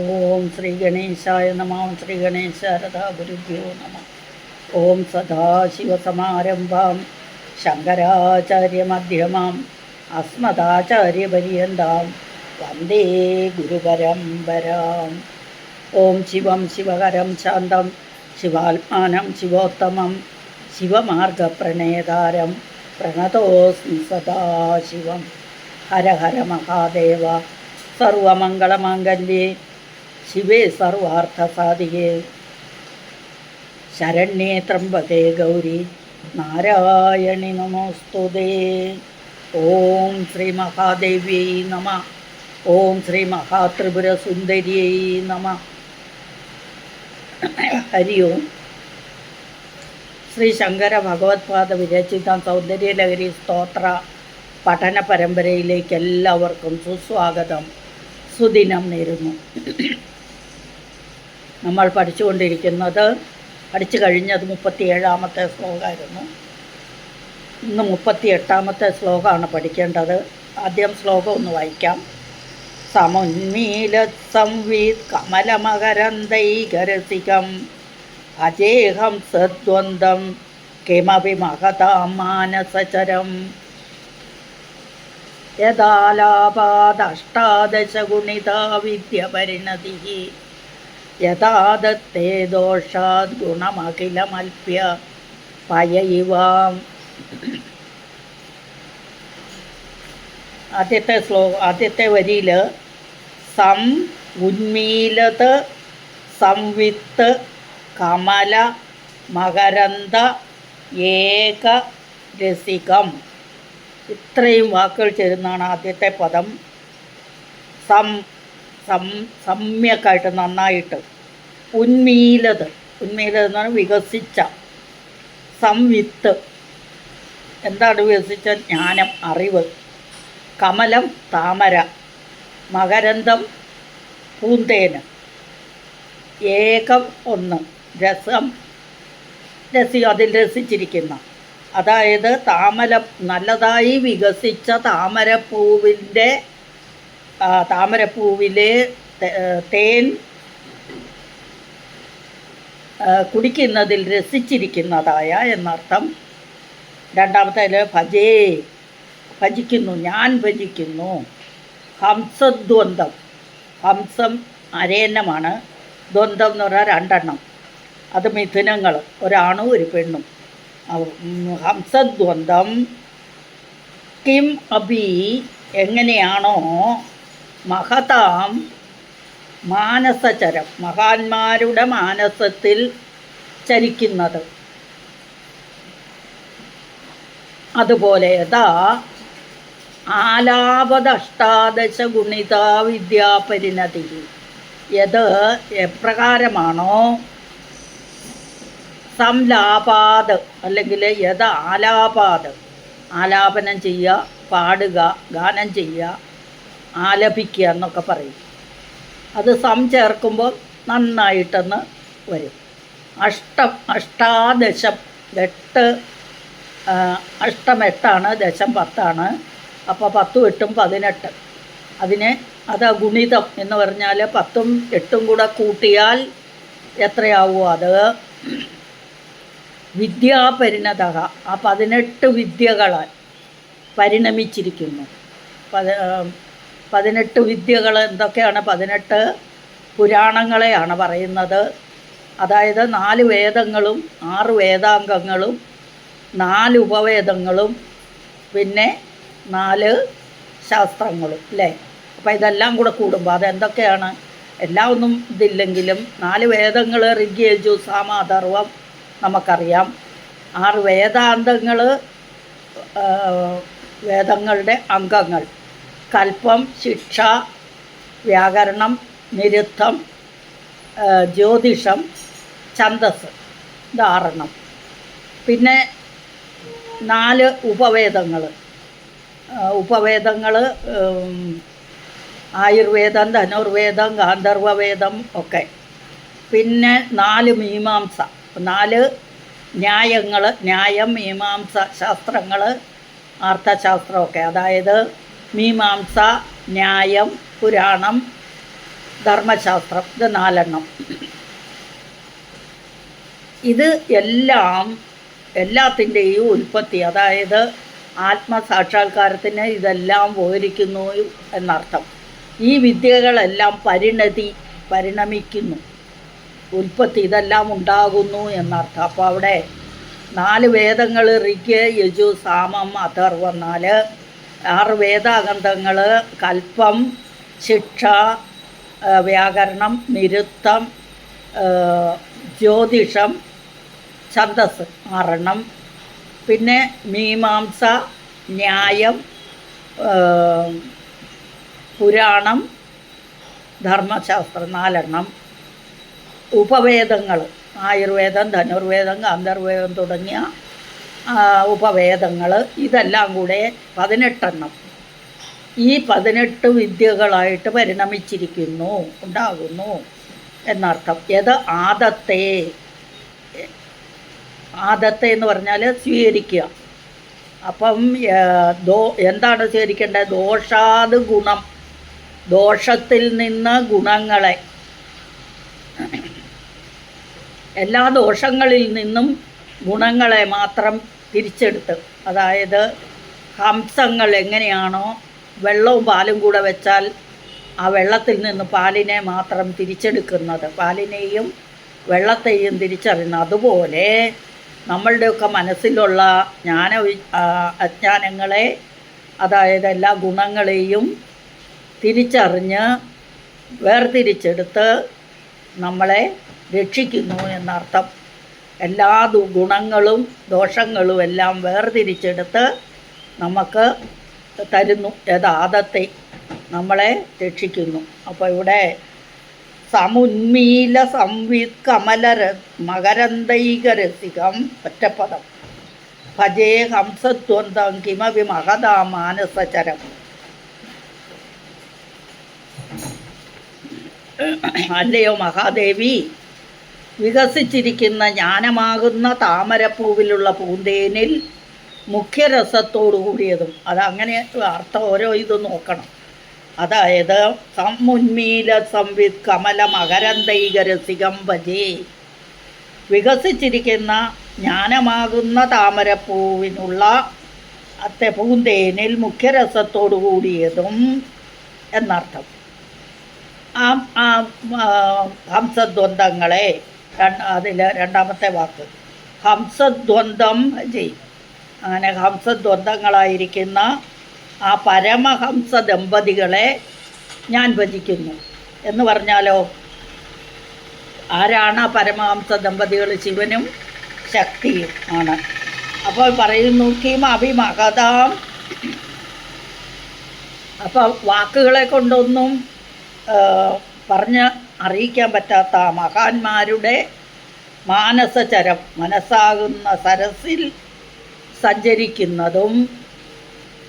ഓം ശ്രീ ഗണേശായ നമ. ശ്രീ ഗണേശ ശാരദാ ഗുരുഭ്യോ നമ. ഓം സദാശിവസമാരംഭാം ശങ്കരാചാര്യമധ്യമാം. അസ്മദാചാര്യപര്യന്താം. വന്ദേ ഗുരുപരമ്പരാം. ഓം ശിവം ശിവകരം ശാന്തം. ശിവാത്മാനം ശിവോത്തമം. ശിവമാർഗപ്രണേതാരം പ്രണതോസ്മി സദാശിവം ഹര ഹര മഹാദേവ. സർവമംഗളമാംഗല്യേ. ശിവേ സർവാർത്ഥസാധികേ ശരണ്യേ ത്രംബകേ ഗൗരി നാരായണി നമോസ്തുതേ. ഓം ശ്രീ മഹാദേവ്യൈ നമ. ഓം ശ്രീ മഹാത്രിപുരസുന്ദര്യൈ നമ. ഹരി ഓം. ശ്രീ ശങ്കര ഭഗവത്പാദ വിരചിത സൗന്ദര്യലഹരി സ്തോത്ര പഠന പരമ്പരയിലേക്ക് എല്ലാവർക്കും സുസ്വാഗതം. സുദിനം നേരുന്നു. നമ്മൾ പഠിച്ചുകൊണ്ടിരിക്കുന്നത് പഠിച്ചു കഴിഞ്ഞത് മുപ്പത്തി ഏഴാമത്തെ ശ്ലോകമായിരുന്നു. ഇന്ന് മുപ്പത്തി എട്ടാമത്തെ ശ്ലോകമാണ് പഠിക്കേണ്ടത്. ആദ്യം ശ്ലോകം ഒന്ന് വായിക്കാം. സമുന്മീല സംവീത് കമലമകരന്തൈകരസികം അജേഹം സദ്വന്ദം കിമപി മഹതാം മാനസചരം. യഥാലാപാദഷ്ടാദശഗുണിതാ വിദ്യപരിണതിः യഥാ ദത്തേ ദോഷാത് ഗുണമഖിലമൽപ്യ. പയയിവാം. ആദ്യത്തെ ശ്ലോ ആദ്യത്തെ വരിയിൽ സം ഉന്മീലത് സംവിത്ത് കമല മകരന്ത ഏക രസികം. ഇത്രയും വാക്കുകൾ ചേരുന്നതാണ് ആദ്യത്തെ പദം. സം സം സമ്യക്കായിട്ട് നന്നായിട്ട്. ഉന്മീലത്. ഉന്മീലത് എന്ന് പറഞ്ഞാൽ വികസിച്ച. സംവിത്ത്. എന്താണ് വികസിച്ച? ജ്ഞാനം അറിവ്. കമലം താമര. മകരന്തം പൂന്തേന്. ഏകം ഒന്ന്. രസം. രസി അതിൽ രസിച്ചിരിക്കുന്ന. അതായത് താമര നല്ലതായി വികസിച്ച താമരപ്പൂവിന്റെ താമരപ്പൂവിലെ തേൻ കുടിക്കുന്നതിൽ രസിച്ചിരിക്കുന്നതായ എന്നർത്ഥം. രണ്ടാമത്തേൽ ഭജേ ഭജിക്കുന്നു ഞാൻ ഭജിക്കുന്നു. ഹംസദ്വന്ദ്വം ഹംസം അരേന്നമാണ് ദ്വന്ദ്വം എന്ന് പറഞ്ഞാൽ രണ്ടെണ്ണം. അത് മിഥുനങ്ങൾ ഒരാണും ഒരു പെണ്ണും. ഹംസദ്വന്ദ്വം കിം അബി എങ്ങനെയാണോ മഹതാം മാനസചരം മഹാന്മാരുടെ മാനസത്തിൽ ചരിക്കുന്നത്. അതുപോലെ യഥാ ആലാപദഷ്ടാദശ ഗുണിതാ വിദ്യാപരിണതി യത് എപ്രകാരമാണോ? സംലാപാത് അല്ലെങ്കിൽ യത് ആലാപാത് ആലാപനം ചെയ്യുക പാടുക ഗാനം ചെയ്യുക ആലപിക്കുക എന്നൊക്കെ പറയും. അത് സം ചേർക്കുമ്പോൾ നന്നായിട്ടെന്ന് വരും. അഷ്ടം അഷ്ടാദശം എട്ട് അഷ്ടം എട്ടാണ് ദശം പത്താണ്. അപ്പോൾ പത്തും എട്ടും പതിനെട്ട്. അതിനെ അത് ഗുണിതം എന്ന് പറഞ്ഞാൽ പത്തും എട്ടും കൂടെ കൂട്ടിയാൽ എത്രയാവുമോ അത് വിദ്യാപരിണത ആ പതിനെട്ട് വിദ്യകളാൽ പരിണമിച്ചിരിക്കുന്നു. പതിനെട്ട് വിദ്യകൾ എന്തൊക്കെയാണ്? പതിനെട്ട് പുരാണങ്ങളെയാണ് പറയുന്നത്. അതായത് നാല് വേദങ്ങളും ആറ് വേദാംഗങ്ങളും നാല് ഉപവേദങ്ങളും പിന്നെ നാല് ശാസ്ത്രങ്ങളും അല്ലേ? അപ്പോൾ ഇതെല്ലാം കൂടെ കൂടുമ്പോൾ അതെന്തൊക്കെയാണ്? എല്ലാം ഒന്നും ഇതില്ലെങ്കിലും നാല് വേദങ്ങൾ ഋഗ്യേജു സാമാധർവം നമുക്കറിയാം. ആറ് വേദാന്തങ്ങൾ വേദങ്ങളുടെ അംഗങ്ങൾ. കൽപ്പം ശിക്ഷ വ്യാകരണം നിരുദ്ധം ജ്യോതിഷം ഛന്തസ് ധാരണം പിന്നെ നാല് ഉപവേദങ്ങൾ ഉപവേദങ്ങൾ ആയുർവേദം ധനുർവേദം ഗാന്ധർവവേദം ഒക്കെ. പിന്നെ നാല് മീമാംസ. നാല് ന്യായങ്ങൾ ന്യായം മീമാംസ ശാസ്ത്രങ്ങൾ അർത്ഥശാസ്ത്രമൊക്കെ. അതായത് മീമാംസ ന്യായം പുരാണം ധർമ്മശാസ്ത്രം ഇത് നാലെണ്ണം. ഇത് എല്ലാം എല്ലാത്തിന്റെയും ഉൽപ്പത്തി അതായത് ആത്മസാക്ഷാത്കാരത്തിന് ഇതെല്ലാം വിവരിക്കുന്നു എന്നർത്ഥം. ഈ വിദ്യകളെല്ലാം പരിണതി പരിണമിക്കുന്നു. ഉൽപ്പത്തി ഇതെല്ലാം ഉണ്ടാകുന്നു എന്നർത്ഥം. അപ്പോൾ അവിടെ നാല് വേദങ്ങൾ ഋഗ് യജു സാമം അഥർവ നാല് ആറ് വേദാഗന്ധങ്ങൾ കൽപ്പം ശിക്ഷ വ്യാകരണം നിരുത്തം ജ്യോതിഷം ഛന്ദസ് ആറെണ്ണം. പിന്നെ മീമാംസ ന്യായം പുരാണം ധർമ്മശാസ്ത്രം നാലെണ്ണം. ഉപവേദങ്ങൾ ആയുർവേദം ധനുർവേദം ഗാന്ധർവേദം തുടങ്ങിയ ഉപവേദങ്ങൾ ഇതെല്ലാം കൂടെ പതിനെട്ടെണ്ണം. ഈ പതിനെട്ട് വിദ്യകളായിട്ട് പരിണമിച്ചിരിക്കുന്നു ഉണ്ടാകുന്നു എന്നർത്ഥം. ഏത്? ആദത്തെ. ആദത്തെ എന്ന് പറഞ്ഞാൽ സ്വീകരിക്കുക. അപ്പം ദോ എന്താണ് സ്വീകരിക്കേണ്ടത്? ദോഷാത് ഗുണം. ദോഷത്തിൽ നിന്ന് ഗുണങ്ങളെ. എല്ലാ ദോഷങ്ങളിൽ നിന്നും ഗുണങ്ങളെ മാത്രം തിരിച്ചെടുത്ത്. അതായത് ഹംസങ്ങൾ എങ്ങനെയാണോ വെള്ളവും പാലും കൂടെ വെച്ചാൽ ആ വെള്ളത്തിൽ നിന്ന് പാലിനെ മാത്രം തിരിച്ചെടുക്കുന്നത്. പാലിനെയും വെള്ളത്തെയും തിരിച്ചറിയുന്നത് അതുപോലെ നമ്മളുടെയൊക്കെ മനസ്സിലുള്ള ജ്ഞാന അജ്ഞാനങ്ങളെ അതായത് എല്ലാ ഗുണങ്ങളെയും തിരിച്ചറിഞ്ഞ് വേർതിരിച്ചെടുത്ത് നമ്മളെ രക്ഷിക്കുന്നു എന്നർത്ഥം. എല്ലാ ഗുണങ്ങളും ദോഷങ്ങളും എല്ലാം വേർതിരിച്ചെടുത്ത് നമുക്ക് തരുന്നു യഥാതത്തെ നമ്മളെ രക്ഷിക്കുന്നു. അപ്പോൾ ഇവിടെ സമുന്മീല സംവിത് കമലര മകരന്തൈകരസികം ഒറ്റപ്പദം. ഭജേ ഹംസത്വന്തം കിമവി മഹതാ മാനസചരം. അല്ലയോ മഹാദേവി? വികസിച്ചിരിക്കുന്ന ജ്ഞാനമാകുന്ന താമരപ്പൂവിലുള്ള പൂന്തേനിൽ മുഖ്യരസത്തോടു കൂടിയതും അതങ്ങനെ അർത്ഥം ഓരോ ഇത് നോക്കണം. അതായത് സമുന്മീല സംവിത് കമല മകരന്തൈകരസികം ഭജേ. വികസിച്ചിരിക്കുന്ന ജ്ഞാനമാകുന്ന താമരപ്പൂവിനുള്ള അത്തെ പൂന്തേനിൽ മുഖ്യരസത്തോടു കൂടിയതും എന്നർത്ഥം. ആ, ഹംസദ്വന്ദ്ങ്ങളെ അതിൽ രണ്ടാമത്തെ വാക്ക്. ഹംസദ്വന്ദ്വം ജയ് അങ്ങനെ ഹംസദ്വന്ദ്ങ്ങളായിരിക്കുന്ന ആ പരമഹംസ ദമ്പതികളെ ഞാൻ ഭജിക്കുന്നു. എന്ന് പറഞ്ഞാലോ? ആരാണ് ആ പരമഹംസ ദമ്പതികൾ? ശിവനും ശക്തിയും ആണ്. അപ്പോൾ പറയുന്നു കിം അഭിമഹതാം. അപ്പോൾ വാക്കുകളെ കൊണ്ടൊന്നും പറഞ്ഞ് അറിയിക്കാൻ പറ്റാത്ത മഹാന്മാരുടെ മാനസചരം മനസ്സാകുന്ന സരസിൽ സഞ്ചരിക്കുന്നതും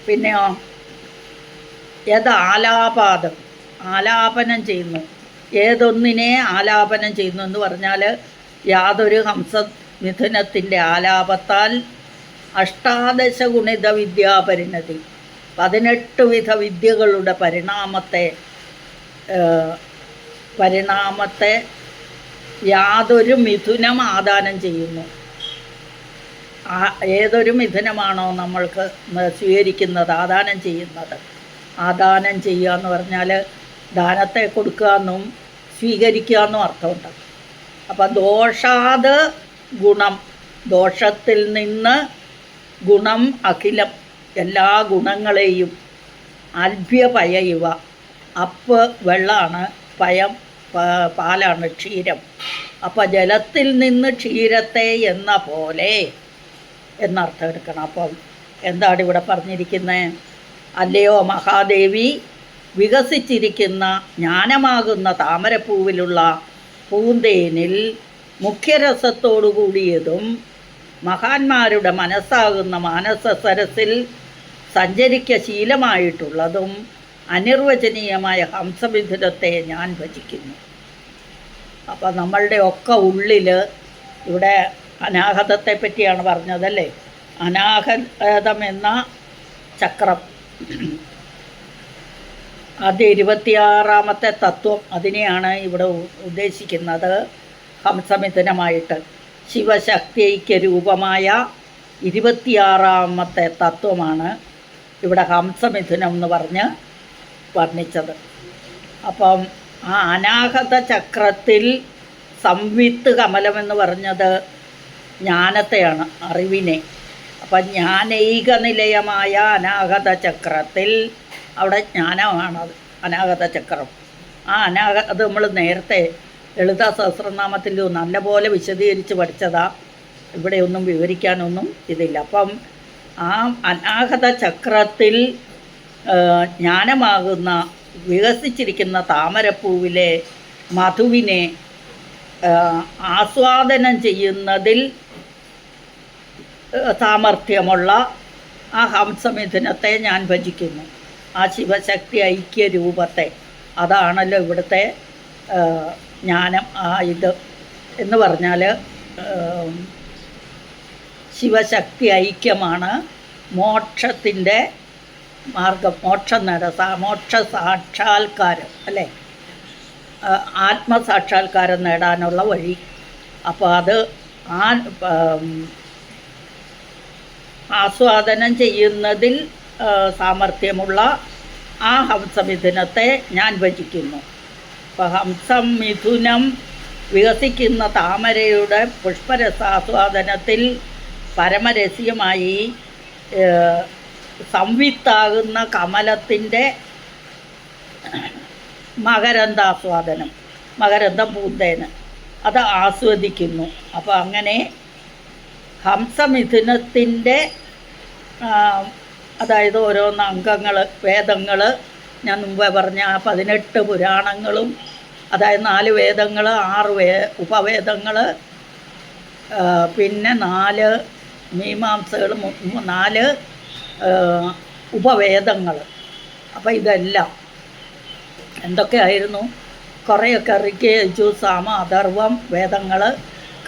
പിന്നെയോ ഏത് ആലാപാദം ആലാപനം ചെയ്യുന്നു. ഏതൊന്നിനെ ആലാപനം ചെയ്യുന്നു എന്ന് പറഞ്ഞാൽ യാതൊരു ഹംസ മിഥുനത്തിന്റെ ആലാപത്താൽ അഷ്ടാദശ ഗുണിത വിദ്യാപരിണതി പതിനെട്ട് വിധ വിദ്യകളുടെ പരിണാമത്തെ പരിണാമത്തെ യാതൊരു മിഥുനം ആദാനം ചെയ്യുന്നു. ഏതൊരു മിഥുനമാണോ നമ്മൾക്ക് സ്വീകരിക്കുന്നത് ആദാനം ചെയ്യുന്നത്. ആദാനം ചെയ്യുക എന്ന് പറഞ്ഞാൽ ദാനത്തെ കൊടുക്കുക എന്നും സ്വീകരിക്കുക എന്നും അർത്ഥമുണ്ട്. അപ്പം ദോഷാത് ഗുണം. ദോഷത്തിൽ നിന്ന് ഗുണം അഖിലം. എല്ലാ ഗുണങ്ങളെയും അൽഭ്യപയ ഇവ അപ്പ് വെള്ളമാണ് പയം പാലാണ് ക്ഷീരം. അപ്പോൾ ജലത്തിൽ നിന്ന് ക്ഷീരത്തെ എന്ന പോലെ എന്നർത്ഥം എടുക്കണം. അപ്പം എന്താണ് ഇവിടെ പറഞ്ഞിരിക്കുന്നത് അല്ലയോ മഹാദേവി വികസിച്ചിരിക്കുന്ന ജ്ഞാനമാകുന്ന താമരപ്പൂവിലുള്ള പൂന്തേനിൽ മുഖ്യരസത്തോടു കൂടിയതും മഹാന്മാരുടെ മനസ്സാകുന്ന മാനസ സരസിൽ സഞ്ചരിക്ക ശീലമായിട്ടുള്ളതും അനിർവചനീയമായ ഹംസവിധുരത്തെ ഞാൻ ഭജിക്കുന്നു. അപ്പോൾ നമ്മളുടെ ഒക്കെ ഉള്ളിൽ ഇവിടെ അനാഹതത്തെ പറ്റിയാണ് പറഞ്ഞതല്ലേ? അനാഹതം എന്ന ചക്രം. അത് ഇരുപത്തിയാറാമത്തെ തത്വം അതിനെയാണ് ഇവിടെ ഉദ്ദേശിക്കുന്നത്. ഹംസമിഥുനമായിട്ട്. ശിവശക്തിക്ക് രൂപമായ ഇരുപത്തിയാറാമത്തെ തത്വമാണ് ഇവിടെ ഹംസമിഥുനം എന്ന് പറഞ്ഞ് വർണിച്ചത്. അപ്പം ആ അനാഹത ചക്രത്തിൽ സംവിത്ത് കമലം എന്ന് പറഞ്ഞത് ജ്ഞാനത്തെയാണ് അറിവിനെ. അപ്പം ജ്ഞാനൈക നിലയമായ അനാഹത ചക്രത്തിൽ അവിടെ ജ്ഞാനമാണത് അനാഹത ചക്രം. ആ അനാഹ അത് നമ്മൾ നേരത്തെ ലളിത സഹസ്രനാമത്തിൽ നല്ലപോലെ വിശദീകരിച്ച് പഠിച്ചതാ. ഇവിടെയൊന്നും വിവരിക്കാനൊന്നും ഇതില്ല. അപ്പം ആ അനാഹത ചക്രത്തിൽ ജ്ഞാനമാകുന്ന വികസിച്ചിരിക്കുന്ന താമരപ്പൂവിലെ മധുവിനെ ആസ്വാദനം ചെയ്യുന്നതിൽ സാമർഥ്യമുള്ള ആ ഹംസമിഥുനത്തെ ഞാൻ ഭജിക്കുന്നു. ആ ശിവശക്തി ഐക്യ രൂപത്തെ അതാണല്ലോ ഇവിടുത്തെ ജ്ഞാനം ആ ഇത് എന്ന് പറഞ്ഞാൽ ശിവശക്തി ഐക്യമാണ് മോക്ഷത്തിന്റെ മാർഗം മോക്ഷം നേട മോക്ഷ സാക്ഷാത്കാരം അല്ലേ ആത്മസാക്ഷാത്കാരം നേടാനുള്ള വഴി. അപ്പോൾ അത് ആ ആസ്വാദനം ചെയ്യുന്നതിൽ സാമർഥ്യമുള്ള ആ ഹംസമിഥുനത്തെ ഞാൻ ഭജിക്കുന്നു. അപ്പോൾ ഹംസം മിഥുനം വികസിക്കുന്ന താമരയുടെ പുഷ്പരസാസ്വാദനത്തിൽ പരമരസ്യമായി സംവിത്താകുന്ന കമലത്തിന്റെ മകരന്താസ്വാദനം മകരന്തം പൂന്തേന്. അത് ആസ്വദിക്കുന്നു. അപ്പോൾ അങ്ങനെ ഹംസമിഥുനത്തിന്റെ അതായത് ഓരോന്ന് അംഗങ്ങൾ വേദങ്ങൾ ഞാൻ മുമ്പേ പറഞ്ഞ പതിനെട്ട് പുരാണങ്ങളും അതായത് നാല് വേദങ്ങൾ ആറ് വേ ഉപവേദങ്ങൾ പിന്നെ നാല് മീമാംസകൾ നാല് ഉപവേദങ്ങൾ. അപ്പോൾ ഇതെല്ലാം. എന്തൊക്കെയായിരുന്നു? കുറേയൊക്കെ അറിയിക്കുക യജു സാമ അഥർവം വേദങ്ങൾ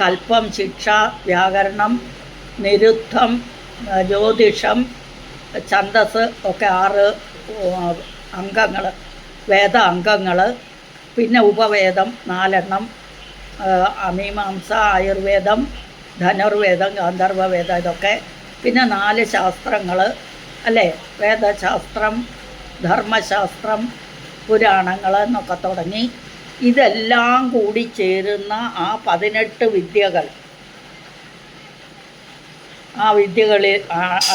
കൽപ്പം ശിക്ഷ വ്യാകരണം നിരുദ്ധം ജ്യോതിഷം ഛന്തസ് ഒക്കെ ആറ് അംഗങ്ങൾ വേദ അംഗങ്ങൾ പിന്നെ ഉപവേദം നാലെണ്ണം അമീമാംസ ആയുർവേദം ധനുർവേദം ഗാന്ധർവ വേദം ഇതൊക്കെ പിന്നെ നാല് ശാസ്ത്രങ്ങൾ അല്ലേ? വേദശാസ്ത്രം ധർമ്മശാസ്ത്രം പുരാണങ്ങൾ എന്നൊക്കെ തുടങ്ങി. ഇതെല്ലാം കൂടി ചേരുന്ന ആ പതിനെട്ട് വിദ്യകൾ ആ വിദ്യകളിൽ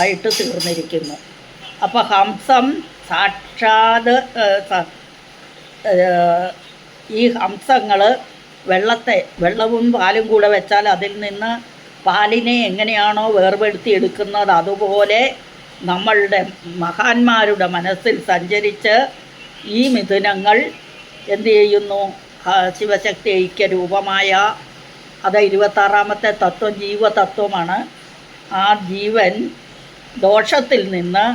ആയിട്ട് തീർന്നിരിക്കുന്നു. അപ്പോൾ ഹംസം സാക്ഷാത് ഈ ഹംസങ്ങൾ വെള്ളത്തെ വെള്ളവും പാലും കൂടെ വെച്ചാൽ അതിൽ നിന്ന് പാലിനെ എങ്ങനെയാണോ വേർപെടുത്തി എടുക്കുന്നത് അതുപോലെ നമ്മളുടെ മഹാന്മാരുടെ മനസ്സിൽ സഞ്ചരിച്ച് ഈ മിഥുനങ്ങൾ എന്ത് ചെയ്യുന്നു? ശിവശക്തി ഐക്യ രൂപമായ അത് ഇരുപത്താറാമത്തെ തത്വം ജീവതത്വമാണ്. ആ ജീവൻ ദോഷത്തിൽ നിന്ന്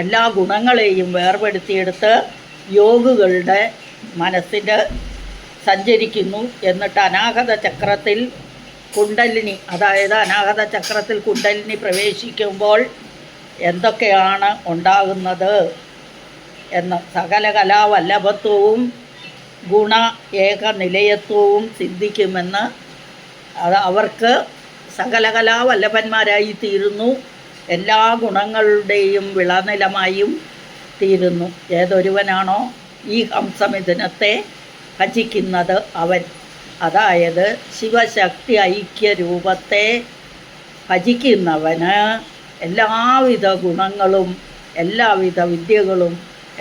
എല്ലാ ഗുണങ്ങളെയും വേർപെടുത്തിയെടുത്ത് യോഗികളുടെ മനസ്സിൽ സഞ്ചരിക്കുന്നു. എന്നിട്ട് അനാഗത ചക്രത്തിൽ കുണ്ടലിനി അതായത് അനാഹത ചക്രത്തിൽ കുണ്ടലിനി പ്രവേശിക്കുമ്പോൾ എന്തൊക്കെയാണ് ഉണ്ടാകുന്നത് എന്ന് സകല കലാവല്ലഭത്വവും ഗുണ ഏക നിലയത്വവും സിദ്ധിക്കുമെന്ന് അത് അവർക്ക് സകല കലാവല്ലഭന്മാരായി തീരുന്നു എല്ലാ ഗുണങ്ങളുടെയും വിളനിലമായും തീരുന്നു. ഏതൊരുവനാണോ ഈ ഹംസമിഥുനത്തെ ഭജിക്കുന്നത് അവൻ. അതായത് ശിവശക്തി ഐക്യ രൂപത്തെ ഭജിക്കുന്നവന് എല്ലാവിധ ഗുണങ്ങളും എല്ലാവിധ വിദ്യകളും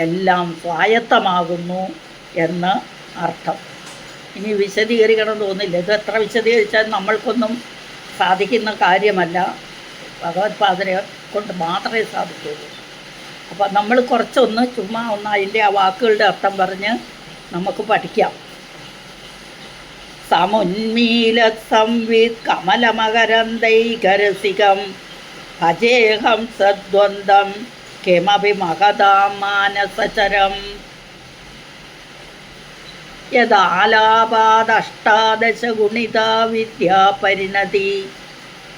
എല്ലാം സ്വായത്തമാകുന്നു എന്ന് അർത്ഥം. ഇനി വിശദീകരിക്കണം തോന്നില്ല ഇത് എത്ര വിശദീകരിച്ചാൽ നമ്മൾക്കൊന്നും സാധിക്കുന്ന കാര്യമല്ല. ഭഗവത്പാദനെ കൊണ്ട് മാത്രമേ സാധിക്കുള്ളൂ അപ്പം നമ്മൾ കുറച്ചൊന്ന് ചുമ്മാ ഒന്ന് അതിന്റെ ആ വാക്കുകളുടെ അർത്ഥം പറഞ്ഞ് നമുക്ക് പഠിക്കാം. സമുന്മീല സംവിത് കമലമകരന്തൈകരസികം ഭജേഹം സദ്വന്ദം കിമപി മഹതാം മാനസചരം. യഥാലാപാദഷ്ടാദശഗുണിതാ വിദ്യാപരിണതി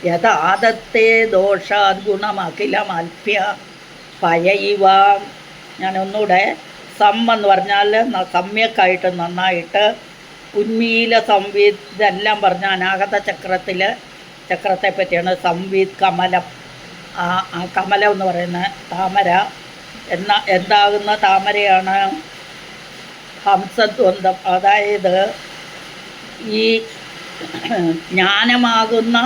യഥാദത്തെ ദോഷാത് ഗുണമഖിലമൽപ്യ. പയയിവ. ഞാനൊന്നുകൂടെ സം എന്ന് പറഞ്ഞാൽ സമ്യക്കായിട്ട് നന്നായിട്ട് ഉന്മീല സംവീത് ഇതെല്ലാം പറഞ്ഞ അനാഗത ചക്രത്തിൽ ചക്രത്തെ പറ്റിയാണ് സംവീത് കമലം. കമലം എന്ന് പറയുന്ന താമര. എന്ന എന്താകുന്ന താമരയാണ് ഹംസദ്വന്ദം അതായത് ഈ ജ്ഞാനമാകുന്ന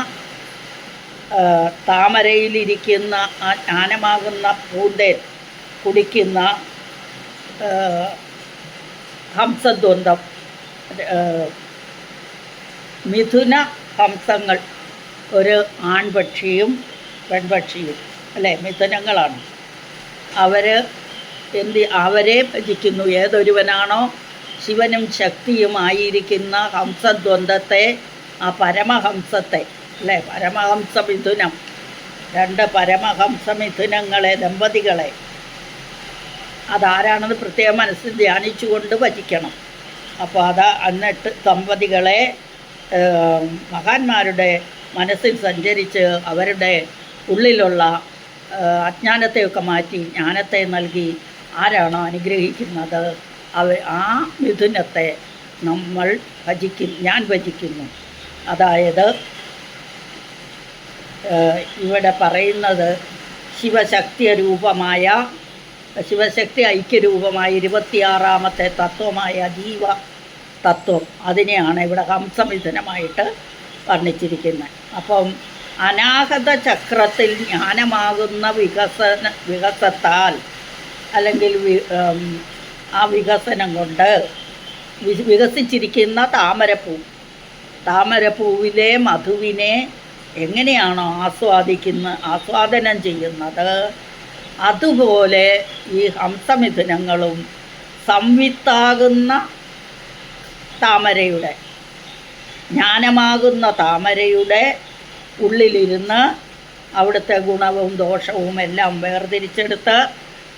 താമരയിലിരിക്കുന്ന ആ ജ്ഞാനമാകുന്ന പൂന്തേൻ കുടിക്കുന്ന ഹംസദ്വന്ദ്ം മിഥുന ഹംസങ്ങൾ. ഒരു ആൺപക്ഷിയും പെൺപക്ഷിയും അല്ലേ? മിഥുനങ്ങളാണ്. അവർ എന്ത് അവരെ ഭജിക്കുന്നു. ഏതൊരുവനാണോ ശിവനും ശക്തിയുമായിരിക്കുന്ന ഹംസദ്വന്ദ്വത്തെ ആ പരമഹംസത്തെ അല്ലേ? പരമഹംസ മിഥുനം. രണ്ട് പരമഹംസ മിഥുനങ്ങളെ ദമ്പതികളെ. അതാരാണെന്ന് പ്രത്യേകം മനസ്സിൽ ധ്യാനിച്ചുകൊണ്ട് ഭജിക്കണം. അപ്പോൾ അത് എന്നിട്ട് ദമ്പതികളെ മഹാന്മാരുടെ മനസ്സിൽ സഞ്ചരിച്ച് അവരുടെ ഉള്ളിലുള്ള അജ്ഞാനത്തെയൊക്കെ മാറ്റി ജ്ഞാനത്തെ നൽകി ആരാണോ അനുഗ്രഹിക്കുന്നത് അവ ആ മിഥുനത്തെ നമ്മൾ ഭജിക്കും ഞാൻ ഭജിക്കുന്നു. അതായത് ഇവിടെ പറയുന്നത് ശിവശക്തി രൂപമായ ശിവശക്തി ഐക്യരൂപമായ ഇരുപത്തിയാറാമത്തെ തത്വമായ ജീവ തത്വം അതിനെയാണ് ഇവിടെ ഹംസമിഥുനമായിട്ട് വർണിച്ചിരിക്കുന്നത്. അപ്പം അനാഹത ചക്രത്തിൽ ജ്ഞാനമാകുന്ന വികസന വികസത്താൽ അല്ലെങ്കിൽ ആ വികസനം കൊണ്ട് വികസിച്ചിരിക്കുന്ന താമരപ്പൂ. താമരപ്പൂവിലെ മധുവിനെ എങ്ങനെയാണോ ആസ്വാദിക്കുന്ന ആസ്വാദനം ചെയ്യുന്നത്? അതുപോലെ ഈ ഹംസമിഥുനങ്ങളും സംവിത്താകുന്ന താമരയുടെ ജ്ഞാനമാകുന്ന താമരയുടെ ഉള്ളിലിരുന്ന് അവിടുത്തെ ഗുണവും ദോഷവും എല്ലാം വേർതിരിച്ചെടുത്ത്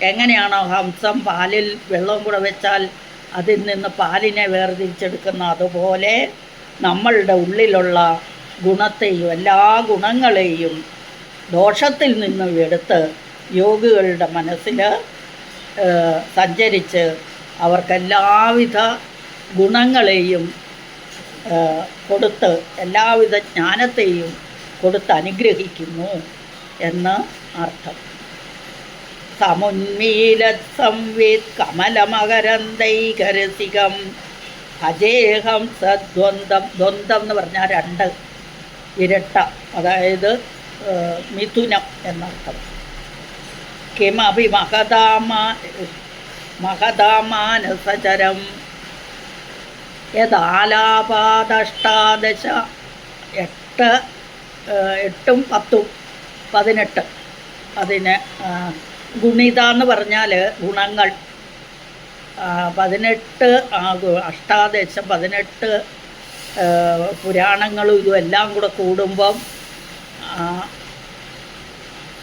എങ്ങനെയാണോ ഹംസം പാലിൽ വെള്ളം കൂടെ വെച്ചാൽ അതിൽ നിന്ന് പാലിനെ വേർതിരിച്ചെടുക്കുന്ന അതുപോലെ നമ്മളുടെ ഉള്ളിലുള്ള ഗുണത്തെയും എല്ലാ ഗുണങ്ങളെയും ദോഷത്തിൽ നിന്നും എടുത്ത് യോഗികളുടെ മനസ്സിൽ സഞ്ചരിച്ച് അവർക്കെല്ലാവിധ ഗുണങ്ങളെയും കൊടുത്ത് എല്ലാവിധ ജ്ഞാനത്തെയും കൊടുത്ത് അനുഗ്രഹിക്കുന്നു എന്ന് അർത്ഥം. സമുന്മീലത് സംവിത് കമലമകരന്തൈകരസികം അജേഹം സദ്വന്ദം ദ്വന്ദ്ം എന്ന് പറഞ്ഞാൽ രണ്ട് ഇരട്ട അതായത് മിഥുനം എന്നർത്ഥം. കിമപി മഹതാമാ മഹതാമാനസചരം യഥാലാപാദഷ്ടാദശ എട്ട് എട്ടും പത്തും പതിനെട്ട്. അതിന് ഗുണിത എന്ന് പറഞ്ഞാൽ ഗുണങ്ങൾ. പതിനെട്ട് അഷ്ടാദശ പതിനെട്ട് പുരാണങ്ങളും ഇതും എല്ലാം കൂടെ കൂടുമ്പം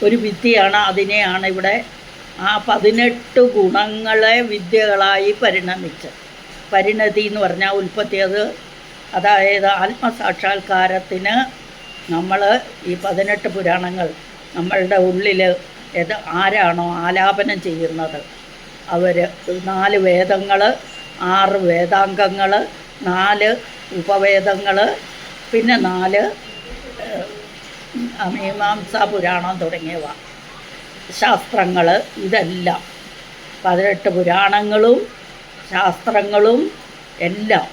ഒരു വിദ്യയാണ് അതിനെയാണ് ഇവിടെ ആ പതിനെട്ട് ഗുണങ്ങളെ വിദ്യകളായി പരിണമിച്ച് പരിണതി എന്ന് പറഞ്ഞാൽ ഉൽപ്പത്തി അത് അതായത് ആത്മസാക്ഷാത്കാരത്തിന് നമ്മൾ ഈ പതിനെട്ട് പുരാണങ്ങൾ നമ്മളുടെ ഉള്ളിൽ ഏത് ആരാണോ ആലാപനം ചെയ്യുന്നത്. അവർ നാല് വേദങ്ങൾ ആറ് വേദാംഗങ്ങൾ നാല് ഉപവേദങ്ങൾ പിന്നെ നാല് മീമാംസ പുരാണം തുടങ്ങിയവ. ശാസ്ത്രങ്ങൾ ഇതെല്ലാം. പതിനെട്ട് പുരാണങ്ങളും ശാസ്ത്രങ്ങളും എല്ലാം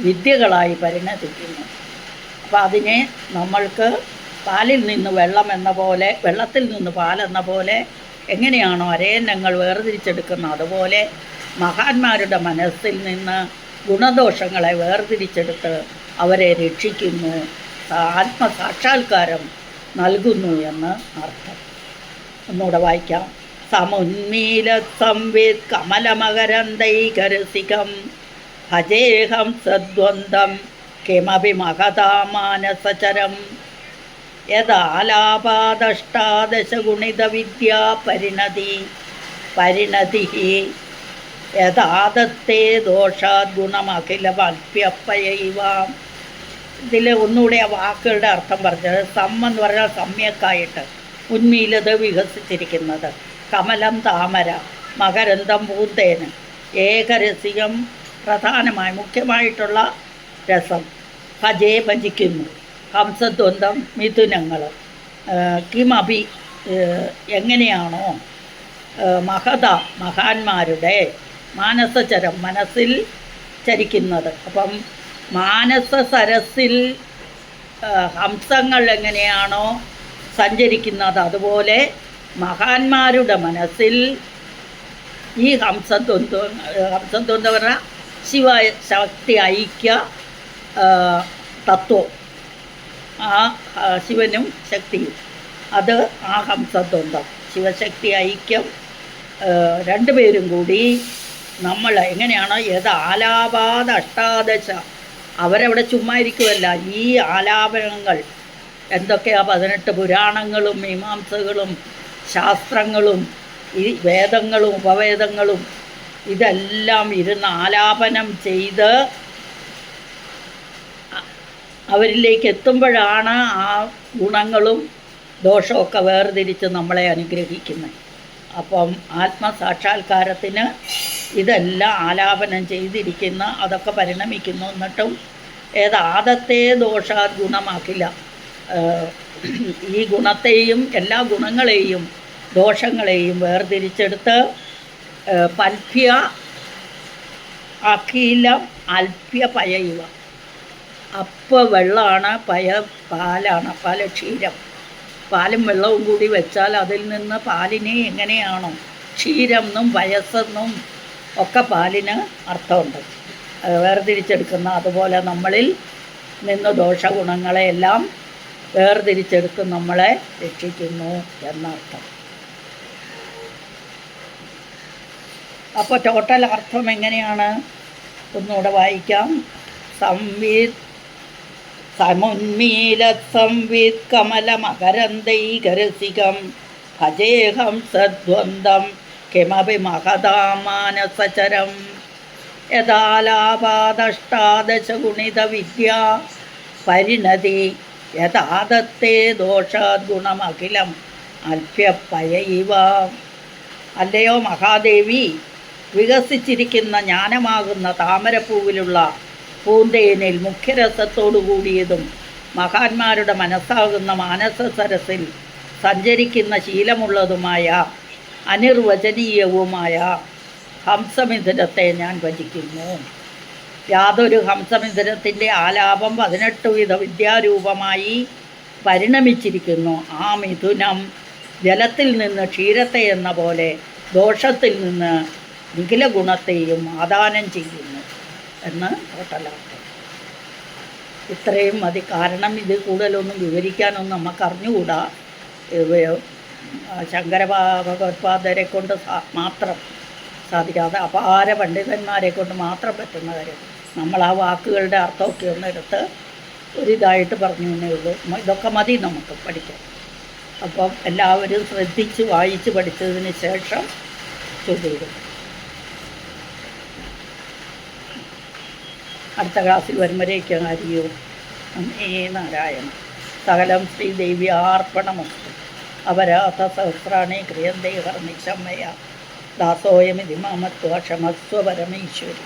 വിദ്യകളായി പരിണതിക്കുന്നു അപ്പം അതിനെ നമ്മൾക്ക് പാലിൽ നിന്ന് വെള്ളം എന്ന പോലെ വെള്ളത്തിൽ നിന്ന് പാലെന്ന പോലെ എങ്ങനെയാണോ അരയന്നങ്ങൾ വേർതിരിച്ചെടുക്കുന്നത്. അതുപോലെ മഹാന്മാരുടെ മനസ്സിൽ നിന്ന് ഗുണദോഷങ്ങളെ വേർതിരിച്ചെടുത്ത് അവരെ രക്ഷിക്കുന്നു. ആത്മസാക്ഷാത്കാരം നൽകുന്നു എന്ന് അർത്ഥം. ഒന്നുകൂടെ വായിക്കാം. സമുന്മീല സംവിത് കമലമകരന്തൈകരസികം ഭജേഹം സദ്വന്ദ്ം കിമപി മഹതാമാനസചരം യഥാലാപാദഷ്ടാദശഗുണിതവിദ്യാ പരിണതി പരിണതി യഥാദത്തേ ദോഷാദ് ഗുണമഖിലമൽപ്യപ്പയൈവ ഇതിൽ ഒന്നുകൂടി ആ വാക്കുകളുടെ അർത്ഥം പറഞ്ഞത്. സം എന്ന് പറഞ്ഞാൽ സമ്യക്കായിട്ട് ഉന്മീലത് വികസിച്ചിരിക്കുന്നത്. കമലം താമര മകരന്തം പൂന്തേന് ഏകരസികം പ്രധാനമായി മുഖ്യമായിട്ടുള്ള രസം. ഭജേ ഭജിക്കുന്നു. ഹംസദ്വന്ദ്വം മിഥുനങ്ങൾ കിമഭി എങ്ങനെയാണോ മഹത മഹാന്മാരുടെ മാനസചരം മനസ്സിൽ ചരിക്കുന്നത്. അപ്പം മാനസ സരസിൽ ഹംസങ്ങൾ എങ്ങനെയാണോ സഞ്ചരിക്കുന്നത് അതുപോലെ മഹാന്മാരുടെ മനസ്സിൽ ഈ ഹംസദ്വന്ദ്വ ഹംസദ്വന്ദ്വ പറഞ്ഞാൽ ശിവ ശക്തി ഐക്യ തത്വം. ആ ശിവനും ശക്തിയും. അത് ആ ഹംസദ്വന്ദ്വം ശിവശക്തി ഐക്യം രണ്ടുപേരും കൂടി നമ്മൾ എങ്ങനെയാണോ ആലാപാത അഷ്ടാദശ അവരവിടെ ചുമ്മാ ഇരിക്കുമല്ല ഈ ആലാപനങ്ങൾ എന്തൊക്കെയാ പതിനെട്ട് പുരാണങ്ങളും മീമാംസകളും ശാസ്ത്രങ്ങളും ഈ വേദങ്ങളും ഉപവേദങ്ങളും ഇതെല്ലാം ഇരുന്ന് ആലാപനം ചെയ്ത് അവരിലേക്ക് എത്തുമ്പോഴാണ് ആ ഗുണങ്ങളും ദോഷമൊക്കെ വേർതിരിച്ച് നമ്മളെ അനുഗ്രഹിക്കുന്നത്. അപ്പം ആത്മസാക്ഷാത്കാരത്തിന് ഇതെല്ലാം ആലാപനം ചെയ്തിരിക്കുന്ന അതൊക്കെ പരിണമിക്കുന്നു. എന്നിട്ടും ഏത് ആദത്തെ ദോഷ ഗുണമാക്കില്ല. ഈ ഗുണത്തെയും എല്ലാ ഗുണങ്ങളെയും ദോഷങ്ങളെയും വേർതിരിച്ചെടുത്ത് പൽഭ്യ അഖിലം അൽഭ്യ പയയുക അപ്പ വെള്ളമാണ് പയ പാലാണ് പല ക്ഷീരം പാലും വെള്ളവും കൂടി വെച്ചാൽ അതിൽ നിന്ന് പാലിനെ എങ്ങനെയാണോ? ക്ഷീരമെന്നും വയസ്സെന്നും ഒക്കെ പാലിന് അർത്ഥമുണ്ട്. വേർതിരിച്ചെടുക്കുന്ന അതുപോലെ നമ്മളിൽ നിന്ന് ദോഷഗുണങ്ങളെയെല്ലാം വേർതിരിച്ചെടുത്ത് നമ്മളെ രക്ഷിക്കുന്നു എന്നർത്ഥം. അപ്പോൾ ടോട്ടൽ അർത്ഥം എങ്ങനെയാണ്? ഒന്നുകൂടെ വായിക്കാം. സംവീത് സമുന്മീലത് സംവിത് കമലമകരന്തൈകരസികം. ഭജേഹം സദ്വന്ദം കിമപി മഹതാമാനസചരം. യഥാലാപാദഷ്ടാദശഗുണിതവിദ്യ പരിണതി യഥാദത്തേ ദോഷാദ്ഗുണമഖിലം അല്പ്യപ്പയൈവ. അല്ലയോ മഹാദേവി വികസിച്ചിരിക്കുന്ന ജ്ഞാനമാകുന്ന താമരപ്പൂവിലുള്ള പൂന്തേനിൽ മുഖ്യരസത്തോടു കൂടിയതും മഹാന്മാരുടെ മനസ്സാകുന്ന മാനസ സരസിൽ സഞ്ചരിക്കുന്ന ശീലമുള്ളതുമായ അനിർവചനീയവുമായ ഹംസമിഥുനത്തെ ഞാൻ ഭജിക്കുന്നു. യാതൊരു ഹംസമിഥുനത്തിന്റെ ആലാപം പതിനെട്ട് വിധ വിദ്യാരൂപമായി പരിണമിച്ചിരിക്കുന്നു. ആ മിഥുനം ജലത്തിൽ നിന്ന് ക്ഷീരത്തെ എന്ന പോലെ ദോഷത്തിൽ നിന്ന് നിഖില ഗുണത്തെയും ആദാനം ചെയ്യുന്നു എന്ന് ടോട്ടലാക്കും ഇത്രയും മതി. കാരണം ഇത് കൂടുതലൊന്നും വിവരിക്കാനൊന്നും നമുക്ക് അറിഞ്ഞുകൂടാ ഇവ- ആ ശങ്കര ഭ- ഭഗവത്പാദരെ കൊണ്ട് മാത്രം സാധിക്കാതെ അപാര പണ്ഡിതന്മാരെ കൊണ്ട് മാത്രം പറ്റുന്ന കാര്യം. നമ്മൾ ആ വാക്കുകളുടെ അർത്ഥമൊക്കെ ഒന്ന് എടുത്ത് ഒരിതായിട്ട് പറഞ്ഞു തന്നേ ഉള്ളൂ. ഇതൊക്കെ മതി നമുക്ക് പഠിക്കാൻ. അപ്പം എല്ലാവരും ശ്രദ്ധിച്ച് വായിച്ച് പഠിച്ചതിന് ശേഷം ചൊല്ലിയിടും അടുത്ത ക്ലാസ്സിൽ വരുമ്പോഴേക്കും ഹരിയോ അമ്മേ നാരായണ സകലം ശ്രീദേവി ആർപ്പണമസ്തു അപരാധ സഹസ്രാണി ക്രിയന്തേ ഹർനിശമയ ദാസോയമിതി മാമത്വ ക്ഷമസ്വ പരമേശ്വരി.